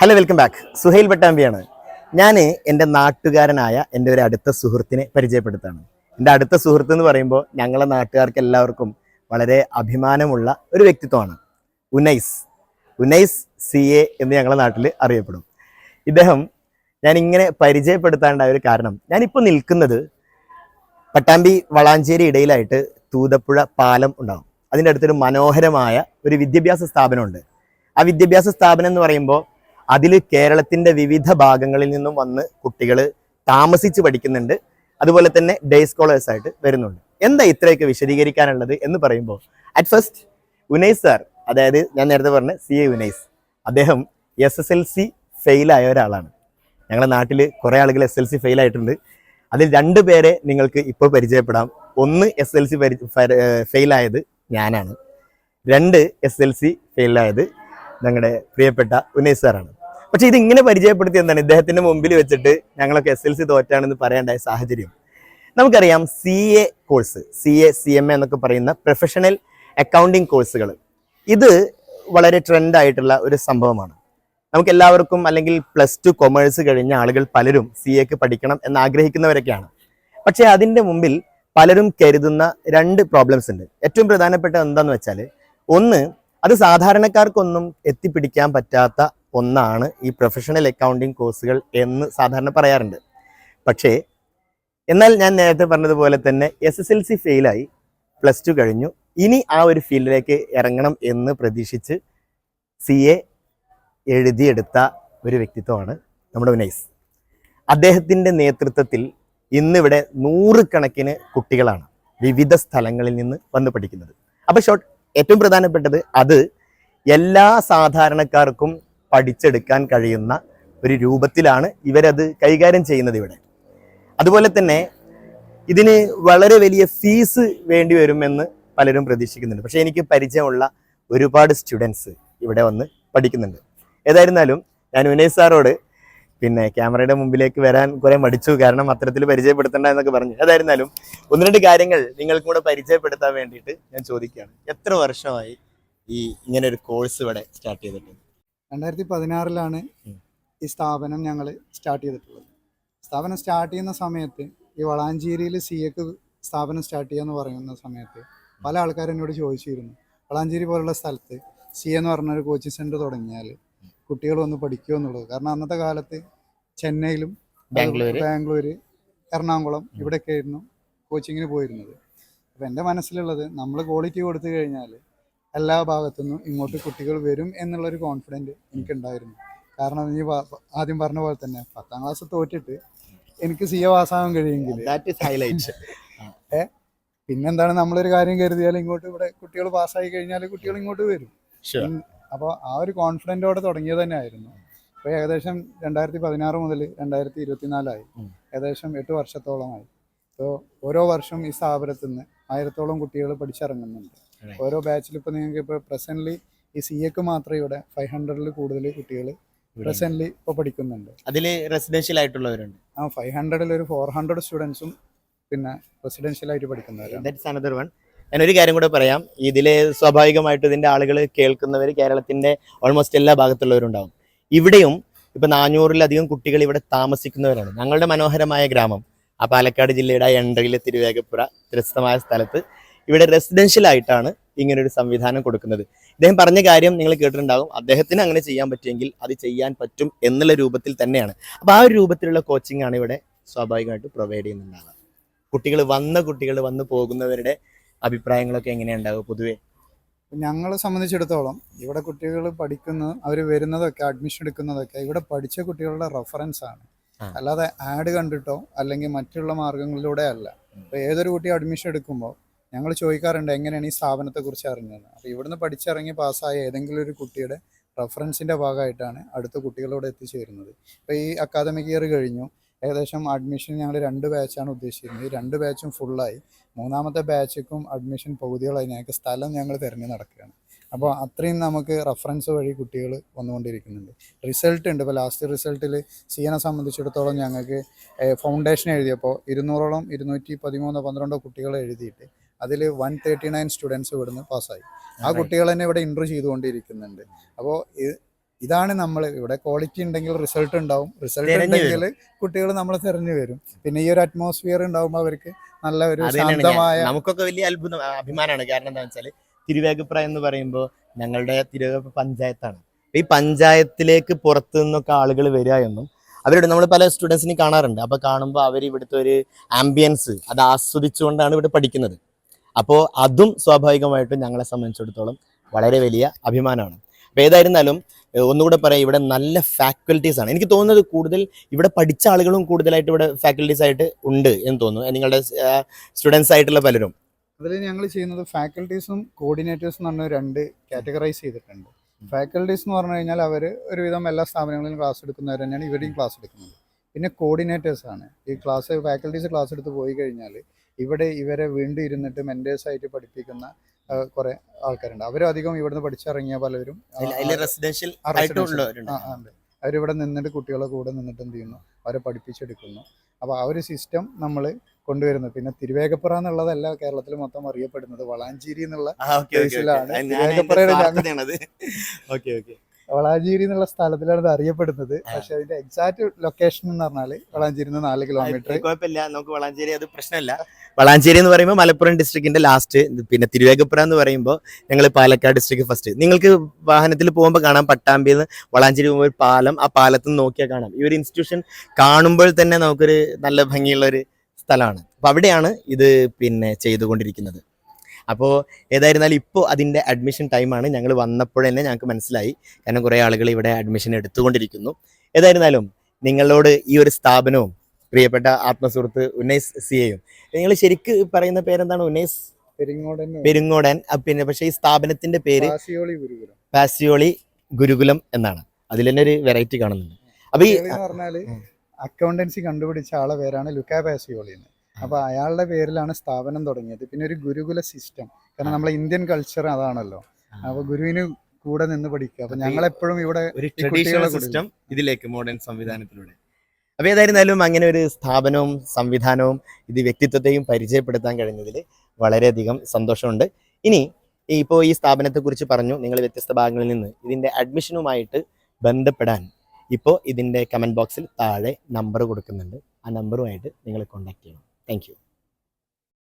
Hello welcome back Suhail പട്ടാമ്പിയാണ്. ഞാൻ എന്റെ നാട്ടുകാരനായ എന്റെ ഒരു അടുത്ത സുഹൃത്തിനെ പരിചയപ്പെടുത്താണ്. എന്റെ അടുത്ത സുഹൃത്ത് എന്ന് പറയുമ്പോൾ ഞങ്ങളെ നാട്ടുകാർക്ക് എല്ലാവർക്കും വളരെ അഭിമാനമുള്ള ഒരു വ്യക്തിത്വമാണ്. ഉനൈസ്. ഉനൈസ് സി എ എന്ന് ഞങ്ങളെ നാട്ടിൽ അറിയപ്പെടും. ഇദ്ദേഹം ഞാൻ ഇങ്ങനെ പരിചയപ്പെടുത്താണ്ടായ ഒരു കാരണം ഞാനിപ്പോൾ നിൽക്കുന്നത് പട്ടാമ്പി വളാഞ്ചേരി ഇടയിലായിട്ട് തൂതപ്പുഴ പാലം ഉണ്ടാകും അതിന്റെ അടുത്തൊരു മനോഹരമായ ഒരു വിദ്യാഭ്യാസ സ്ഥാപനമുണ്ട്. ആ വിദ്യാഭ്യാസ സ്ഥാപനം എന്ന് പറയുമ്പോൾ അതിൽ കേരളത്തിന്റെ വിവിധ ഭാഗങ്ങളിൽ നിന്നും വന്ന് കുട്ടികൾ താമസിച്ച് പഠിക്കുന്നുണ്ട്. അതുപോലെ തന്നെ ഡേ സ്കോളേഴ്സ് ആയിട്ട് വരുന്നുണ്ട്. എന്താ ഇത്രയൊക്കെ വിശദീകരിക്കാനുള്ളത് എന്ന് പറയുമ്പോൾ അറ്റ് ഫസ്റ്റ് ഉനൈസ് സാർ അതായത് ഞാൻ നേരത്തെ പറഞ്ഞ സി എ ഉനൈസ് അദ്ദേഹം എസ് എസ് എൽ സി ഫെയിലായ ഒരാളാണ്. ഞങ്ങളുടെ നാട്ടിൽ കുറേ ആളുകൾ എസ് എൽ സി ഫെയിൽ ആയിട്ടുണ്ട്. അതിൽ രണ്ട് പേരെ നിങ്ങൾക്ക് ഇപ്പോൾ പരിചയപ്പെടാം. ഒന്ന് എസ് എൽ സി ഫെയിലായത് ഞാനാണ്. രണ്ട് എസ് എൽ സി ഫെയിലായത് ഞങ്ങളുടെ പ്രിയപ്പെട്ട ഉനൈസ് സാറാണ് പക്ഷെ ഇത് ഇങ്ങനെ പരിചയപ്പെടുത്തി എന്താണ്? ഇദ്ദേഹത്തിന്റെ മുമ്പിൽ വെച്ചിട്ട് ഞങ്ങളൊക്കെ എസ് എൽ സി തോറ്റാണെന്ന് പറയേണ്ടായ സാഹചര്യം. നമുക്കറിയാം C A course C A C M A എന്നൊക്കെ പറയുന്ന പ്രൊഫഷണൽ അക്കൗണ്ടിങ് കോഴ്സുകൾ ഇത് വളരെ ട്രെൻഡായിട്ടുള്ള ഒരു സംഭവമാണ്. നമുക്ക് എല്ലാവർക്കും അല്ലെങ്കിൽ പ്ലസ് ടു കൊമേഴ്സ് കഴിഞ്ഞ ആളുകൾ പലരും സി എക്ക് പഠിക്കണം എന്ന് ആഗ്രഹിക്കുന്നവരൊക്കെയാണ്. പക്ഷേ അതിന്റെ മുമ്പിൽ പലരും കരുതുന്ന രണ്ട് പ്രോബ്ലംസ് ഉണ്ട്. ഏറ്റവും പ്രധാനപ്പെട്ട എന്താണെന്ന് വെച്ചാൽ ഒന്ന് അത് സാധാരണക്കാർക്കൊന്നും എത്തിപ്പിടിക്കാൻ പറ്റാത്ത ഒന്നാണ് ഈ പ്രൊഫഷണൽ അക്കൗണ്ടിങ് കോഴ്സുകൾ എന്ന് സാധാരണ പറയാറുണ്ട്. പക്ഷേ എന്നാൽ ഞാൻ നേരത്തെ പറഞ്ഞതുപോലെ തന്നെ എസ് എസ് എൽ സി ഫെയിലായി പ്ലസ് ടു കഴിഞ്ഞു. ഇനി ആ ഒരു ഫീൽഡിലേക്ക് ഇറങ്ങണം എന്ന് പ്രതീക്ഷിച്ച് സി എ എഴുതിയെടുത്ത ഒരു വ്യക്തിത്വമാണ് നമ്മുടെ ഉനൈസ് അദ്ദേഹത്തിന്റെ നേതൃത്വത്തിൽ ഇന്നിവിടെ നൂറുകണക്കിന് കുട്ടികളാണ് വിവിധ സ്ഥലങ്ങളിൽ നിന്ന് വന്ന് പഠിക്കുന്നത്. അപ്പോൾ ഷോർട്ട് ഏറ്റവും പ്രധാനപ്പെട്ടത് അത് എല്ലാ സാധാരണക്കാർക്കും പഠിച്ചെടുക്കാൻ കഴിയുന്ന ഒരു രൂപത്തിലാണ് ഇവരത് കൈകാര്യം ചെയ്യുന്നത് ഇവിടെ. അതുപോലെ തന്നെ ഇതിന് വളരെ വലിയ ഫീസ് വേണ്ടി വരുമെന്ന് പലരും പ്രതീക്ഷിക്കുന്നുണ്ട്. പക്ഷേ എനിക്ക് പരിചയമുള്ള ഒരുപാട് സ്റ്റുഡൻസ് ഇവിടെ വന്ന് പഠിക്കുന്നുണ്ട്. ഏതായിരുന്നാലും ഞാൻ വിനയ് സാറോട് പിന്നെ ക്യാമറയുടെ മുമ്പിലേക്ക് വരാൻ കുറെ മടിച്ചു. കാരണം അത്തരത്തിൽ പരിചയപ്പെടുത്തണ്ട എന്നൊക്കെ പറഞ്ഞു. ഏതായിരുന്നാലും ഒന്ന് രണ്ട് കാര്യങ്ങൾ നിങ്ങൾക്കും കൂടെ പരിചയപ്പെടുത്താൻ വേണ്ടിയിട്ട് ഞാൻ ചോദിക്കുകയാണ്. എത്ര വർഷമായി ഈ ഇങ്ങനെ ഒരു കോഴ്സ് ഇവിടെ സ്റ്റാർട്ട് ചെയ്തിട്ട് രണ്ടായിരത്തി പതിനാറിലാണ് ഈ സ്ഥാപനം ഞങ്ങൾ സ്റ്റാർട്ട് ചെയ്തിട്ടുള്ളത്. സ്ഥാപനം സ്റ്റാർട്ട് ചെയ്യുന്ന സമയത്ത് ഈ വളാഞ്ചേരിയിൽ സി എക്ക് സ്ഥാപനം സ്റ്റാർട്ട് ചെയ്യാന്ന് പറയുന്ന സമയത്ത് പല ആൾക്കാരും എന്നോട് ചോദിച്ചിരുന്നു. വളാഞ്ചേരി പോലുള്ള സ്ഥലത്ത് സി എന്ന് പറഞ്ഞൊരു കോച്ചിങ് സെന്റർ തുടങ്ങിയാൽ കുട്ടികൾ വന്ന് പഠിക്കുക എന്നുള്ളത്. കാരണം അന്നത്തെ കാലത്ത് ചെന്നൈയിലും ബാംഗ്ലൂർ ബാംഗ്ലൂര് എറണാകുളം ഇവിടെയൊക്കെ ആയിരുന്നു കോച്ചിങ്ങിന് പോയിരുന്നത്. അപ്പം എന്റെ മനസ്സിലുള്ളത് നമ്മൾ ക്വാളിറ്റി കൊടുത്തു കഴിഞ്ഞാൽ എല്ലാ ഭാഗത്തുനിന്നും ഇങ്ങോട്ട് കുട്ടികൾ വരും എന്നുള്ളൊരു കോൺഫിഡന്റ് എനിക്കുണ്ടായിരുന്നു. കാരണം നീ ആദ്യം പറഞ്ഞ പോലെ തന്നെ പത്താം ക്ലാസ് തോറ്റിട്ട് എനിക്ക് സി എ പാസ്സാകാൻ കഴിയുമെങ്കിൽ ഹൈലൈറ്റ് പിന്നെന്താണ് നമ്മളൊരു കാര്യം കരുതിയാൽ ഇങ്ങോട്ട് ഇവിടെ കുട്ടികൾ പാസ്സായി കഴിഞ്ഞാൽ കുട്ടികൾ ഇങ്ങോട്ട് വരും. അപ്പോൾ ആ ഒരു കോൺഫിഡന്റോടെ തുടങ്ങിയത് തന്നെ ആയിരുന്നു ഇപ്പോൾ ഏകദേശം രണ്ടായിരത്തി പതിനാറ് മുതൽ രണ്ടായിരത്തി ഇരുപത്തിനാലായി. ഏകദേശം എട്ട് വർഷത്തോളമായി. ഇപ്പോൾ ഓരോ വർഷം ഈ സ്ഥാപനത്തിൽ നിന്ന് ആയിരത്തോളം കുട്ടികൾ പഠിച്ചിറങ്ങുന്നുണ്ട്. ഓരോ ബാച്ചിൽ ഇപ്പോൾ നിങ്ങൾക്ക് ഇപ്പോൾ പ്രസന്റ്ലി ഈ സി എക്ക് മാത്രമേ ഇവിടെ ഫൈവ് ഹൺഡ്രഡിൽ കൂടുതൽ കുട്ടികൾ പ്രസന്റ്ലി ഇപ്പോൾ പഠിക്കുന്നുണ്ട്. അതിൽ റെസിഡൻഷ്യൽ ആയിട്ടുള്ളവരുണ്ട്? ആ ഫൈവ് ഹൺഡ്രഡിൽ ഒരു ഫോർ ഹൺഡ്രഡ് സ്റ്റുഡൻസും പിന്നെ പഠിക്കുന്നവരാണ്. അനദർ വൺ ഞാൻ ഒരു കാര്യം കൂടെ പറയാം. ഇതിൽ സ്വാഭാവികമായിട്ട് ഇതിന്റെ ആളുകൾ കേൾക്കുന്നവർ കേരളത്തിന്റെ ഓൾമോസ്റ്റ് എല്ലാ ഭാഗത്തുള്ളവരുണ്ടാവും. ഇവിടെയും ഇപ്പം നാനൂറിലധികം കുട്ടികൾ ഇവിടെ താമസിക്കുന്നവരാണ്. ഞങ്ങളുടെ മനോഹരമായ ഗ്രാമം ആ പാലക്കാട് ജില്ലയുടെ എൻട്രിയിലെ തിരുവേഗപ്പുറ ഗ്രസ്തമായ സ്ഥലത്ത് ഇവിടെ റെസിഡൻഷ്യൽ ആയിട്ടാണ് ഇങ്ങനെ ഒരു സംവിധാനം കൊടുക്കുന്നത്. ഇദ്ദേഹം പറഞ്ഞ കാര്യം നിങ്ങൾ കേട്ടിട്ടുണ്ടാകും. അദ്ദേഹത്തിന് അങ്ങനെ ചെയ്യാൻ പറ്റുമെങ്കിൽ അത് ചെയ്യാൻ പറ്റും എന്നുള്ള രൂപത്തിൽ തന്നെയാണ്. അപ്പോൾ ആ ഒരു രൂപത്തിലുള്ള കോച്ചിങ് ആണ് ഇവിടെ സ്വാഭാവികമായിട്ട് പ്രൊവൈഡ് ചെയ്യുന്നുണ്ടാവുക. കുട്ടികൾ വന്ന കുട്ടികൾ വന്നു പോകുന്നവരുടെ അഭിപ്രായങ്ങളൊക്കെ എങ്ങനെയുണ്ടാവുക പൊതുവേ? ഞങ്ങളെ സംബന്ധിച്ചിടത്തോളം ഇവിടെ കുട്ടികൾ പഠിക്കുന്ന അവർ വരുന്നതൊക്കെ അഡ്മിഷൻ എടുക്കുന്നതൊക്കെ ഇവിടെ പഠിച്ച കുട്ടികളുടെ റെഫറൻസ് ആണ്. അല്ലാതെ ആഡ് കണ്ടിട്ടോ അല്ലെങ്കിൽ മറ്റുള്ള മാർഗങ്ങളിലൂടെ അല്ല. ഏതൊരു കുട്ടി അഡ്മിഷൻ എടുക്കുമ്പോൾ ഞങ്ങൾ ചോദിക്കാറുണ്ട് എങ്ങനെയാണ് ഈ സ്ഥാപനത്തെക്കുറിച്ച് അറിഞ്ഞത് അപ്പോൾ ഇവിടുന്ന് പഠിച്ചിറങ്ങി പാസ്സായ ഏതെങ്കിലും ഒരു കുട്ടിയുടെ റെഫറൻസിന്റെ ഭാഗമായിട്ടാണ് അടുത്ത കുട്ടികളോട് എത്തിച്ചേരുന്നത്. ഇപ്പോൾ ഈ അക്കാദമിക് ഇയർ കഴിഞ്ഞു. ഏകദേശം അഡ്മിഷൻ ഞങ്ങൾ രണ്ട് ബാച്ചാണ് ഉദ്ദേശിക്കുന്നത് ഈ രണ്ട് ബാച്ചും ഫുള്ളായി. മൂന്നാമത്തെ ബാച്ചിക്കും അഡ്മിഷൻ പകുതികളായി ഞങ്ങൾക്ക് സ്ഥലം ഞങ്ങൾ തിരഞ്ഞു നടക്കുകയാണ്. അപ്പോൾ അത്രയും നമുക്ക് റഫറൻസ് വഴി കുട്ടികൾ വന്നുകൊണ്ടിരിക്കുന്നുണ്ട്. റിസൾട്ട് ഉണ്ട്. ഇപ്പോൾ ലാസ്റ്റ് റിസൾട്ടിൽ സിയനെ സംബന്ധിച്ചിടത്തോളം ഞങ്ങൾക്ക് ഫൗണ്ടേഷൻ എഴുതിയപ്പോൾ ഇരുന്നൂറോളം ഇരുന്നൂറ്റി പതിമൂന്നോ പന്ത്രണ്ടോ കുട്ടികൾ എഴുതിയിട്ട് അതിൽ വൺ തേർട്ടി നയൻ സ്റ്റുഡൻസ് ഇവിടുന്ന് പാസ്സായി ആ കുട്ടികൾ തന്നെ ഇവിടെ ഇൻട്രോ ചെയ്തുകൊണ്ടിരിക്കുന്നുണ്ട്. അപ്പോൾ ഇതാണ് നമ്മൾ ഇവിടെ ക്വാളിറ്റി ഉണ്ടെങ്കിൽ റിസൾട്ട് ഉണ്ടാവും. റിസൾട്ട് ഉണ്ടെങ്കിൽ കുട്ടികൾ നമ്മൾ തിരഞ്ഞു വരും. പിന്നെ ഈ ഒരു അറ്റ്മോസ്ഫിയർ ഉണ്ടാവുമ്പോൾ അവർക്ക് നല്ല ഒരു ശാന്തമായ നമുക്കൊക്കെ വലിയ അത്ഭുതം അഭിമാനമാണ്. കാരണം എന്താ വെച്ചാൽ തിരുവേഗപ്ര എന്ന് പറയുമ്പോൾ ഞങ്ങളുടെ തിരുവേഗപ്ര പഞ്ചായത്താണ്. ഈ പഞ്ചായത്തിലേക്ക് പുറത്തു നിന്നൊക്കെ ആളുകൾ വരിക എന്നും അവരോട് നമ്മൾ പല സ്റ്റുഡൻസിനെ കാണാറുണ്ട്. അപ്പൊ കാണുമ്പോൾ അവർ ഇവിടുത്തെ ഒരു ആംബിയൻസ് അത് ആസ്വദിച്ചുകൊണ്ടാണ് ഇവിടെ പഠിക്കുന്നത്. അപ്പോൾ അതും സ്വാഭാവികമായിട്ടും ഞങ്ങളെ സംബന്ധിച്ചിടത്തോളം വളരെ വലിയ അഭിമാനമാണ്. അപ്പോൾ ഏതായിരുന്നാലും ഒന്നുകൂടെ പറയാം ഇവിടെ നല്ല ഫാക്കൽറ്റീസ് ആണ്. എനിക്ക് തോന്നുന്നത് കൂടുതൽ ഇവിടെ പഠിച്ച ആളുകളും കൂടുതലായിട്ട് ഇവിടെ ഫാക്കൽറ്റീസ് ആയിട്ട് ഉണ്ട് എന്ന് തോന്നുന്നു. നിങ്ങളുടെ സ്റ്റുഡൻസ് ആയിട്ടുള്ള പലരും. അതിൽ ഞങ്ങൾ ചെയ്യുന്നത് ഫാക്കൽറ്റീസും കോർഡിനേറ്റേഴ്സും എന്ന് പറഞ്ഞ രണ്ട് കാറ്റഗറൈസ് ചെയ്തിട്ടുണ്ട്. ഫാക്കൽറ്റീസ് എന്ന് പറഞ്ഞു കഴിഞ്ഞാൽ അവർ ഒരുവിധം എല്ലാ സ്ഥാപനങ്ങളിലും ക്ലാസ് എടുക്കുന്നവർ തന്നെയാണ് ഇവിടെയും ക്ലാസ് എടുക്കുന്നത്. പിന്നെ കോർഡിനേറ്റേഴ്സാണ് ഈ ക്ലാസ് ഫാക്കൽറ്റീസ് ക്ലാസ് എടുത്ത് പോയി കഴിഞ്ഞാൽ ഇവിടെ ഇവരെ വീണ്ടും ഇരുന്നിട്ട് മെന്റേഴ്സ് ആയിട്ട് പഠിപ്പിക്കുന്ന കുറെ ആൾക്കാരുണ്ട്. അവരും അധികം ഇവിടുന്ന് പഠിച്ചിറങ്ങിയ പലരും റെസിഡൻഷ്യൽ. അവരിവിടെ നിന്നിട്ട് കുട്ടികളെ കൂടെ നിന്നിട്ട് എന്ത് ചെയ്യുന്നു? അവരെ പഠിപ്പിച്ചെടുക്കുന്നു. അപ്പോൾ ആ ഒരു സിസ്റ്റം നമ്മൾ കൊണ്ടുവരുന്നു. പിന്നെ തിരുവേഗപ്പുറ എന്നുള്ളതല്ല കേരളത്തിൽ മൊത്തം അറിയപ്പെടുന്നത്. വളാഞ്ചേരി എന്നുള്ള കേസിലാണ് തിരുവേഗപ്പുറയുടെ ഞങ്ങൾ- ഓക്കെ ഓക്കെ. വളാഞ്ചേരി എന്നുള്ള സ്ഥലത്തിലാണ് ഇത് അറിയപ്പെടുന്നത്. പക്ഷെ അതിന്റെ എക്സാക്ട് ലൊക്കേഷൻ എന്ന് പറഞ്ഞാൽ വളാഞ്ചേരി നാല് കിലോമീറ്റർ കുഴപ്പമില്ല. നമുക്ക് വളാഞ്ചേരി അത് പ്രശ്നമല്ല. വളാഞ്ചേരി എന്ന് പറയുമ്പോൾ മലപ്പുറം ഡിസ്ട്രിക്റ്റിന്റെ ലാസ്റ്റ് പിന്നെ തിരുവേഗപ്പുറ എന്ന് പറയുമ്പോൾ ഞങ്ങൾ പാലക്കാട് ഡിസ്ട്രിക്ട് ഫസ്റ്റ് നിങ്ങൾക്ക് വാഹനത്തിൽ പോകുമ്പോൾ കാണാം. പട്ടാമ്പിയിൽ നിന്ന് വളാഞ്ചേരി പോകുമ്പോൾ ഒരു പാലം ആ പാലത്ത് നിന്ന് നോക്കിയാൽ കാണാം. ഈ ഒരു ഇൻസ്റ്റിറ്റ്യൂഷൻ കാണുമ്പോൾ തന്നെ നമുക്കൊരു നല്ല ഭംഗിയുള്ള ഒരു സ്ഥലമാണ്. അപ്പോൾ അവിടെയാണ് ഇത് പിന്നെ ചെയ്തുകൊണ്ടിരിക്കുന്നത്. അപ്പോൾ ഏതായിരുന്നാലും ഇപ്പോൾ അതിന്റെ അഡ്മിഷൻ ടൈമാണ് ഞങ്ങൾ വന്നപ്പോഴന്നെ ഞങ്ങൾക്ക് മനസ്സിലായി. കാരണം കുറേ ആളുകൾ ഇവിടെ അഡ്മിഷൻ എടുത്തുകൊണ്ടിരിക്കുന്നു. ഏതായിരുന്നാലും നിങ്ങളോട് ഈ ഒരു സ്ഥാപനവും പ്രിയപ്പെട്ട ആത്മസുഹൃത്ത് ഉന്നൈസ് സിയെയും നിങ്ങൾ ശരിക്ക് പറയുന്ന പേരെന്താണ് ഉന്നൈസ്? പെരിങ്ങോടൻ. പിന്നെ പക്ഷേ ഈ സ്ഥാപനത്തിന്റെ പേര് പാസിയോളി ഗുരുകുലം. എന്നാണ്. അതിൽ തന്നെ ഒരു വെറൈറ്റി കാണുന്നുണ്ട്. അപ്പൊ ഈ പറഞ്ഞാൽ അക്കൗണ്ടൻസി കണ്ടുപിടിച്ച ആളെ പേരാണ് ലുക്കാ പാസിയോളി എന്ന്. അപ്പൊ അയാളുടെ പേരിലാണ് സ്ഥാപനം തുടങ്ങിയത്. പിന്നെ ഒരു ഗുരുകുല സിസ്റ്റം. കാരണം നമ്മളെ ഇന്ത്യൻ കൾച്ചർ അതാണല്ലോ. അപ്പൊ ഗുരുവിന് കൂടെ നിന്ന് പഠിക്കുക. അപ്പൊ ഞങ്ങൾ എപ്പോഴും ഇവിടെ ഒരു ട്രഡീഷണൽ സിസ്റ്റം ഇതിലേക്ക് മോഡേൺ സംവിധാനത്തിലൂടെ. അപ്പൊ ഏതായിരുന്നാലും അങ്ങനെ ഒരു സ്ഥാപനവും സംവിധാനവും ഇത് വ്യക്തിത്വത്തെയും പരിചയപ്പെടുത്താൻ കഴിഞ്ഞതിൽ വളരെയധികം സന്തോഷമുണ്ട്. ഇനി ഇപ്പോൾ ഈ സ്ഥാപനത്തെക്കുറിച്ച് പറഞ്ഞു നിങ്ങൾ വ്യത്യസ്ത ഭാഗങ്ങളിൽ നിന്ന് ഇതിന്റെ അഡ്മിഷനുമായിട്ട് ബന്ധപ്പെടാൻ ഇപ്പോൾ ഇതിന്റെ കമന്റ് ബോക്സിൽ താഴെ നമ്പർ കൊടുക്കുന്നുണ്ട്. ആ നമ്പറുമായിട്ട് നിങ്ങൾ കോൺടാക്ട് ചെയ്യണം. Thank you.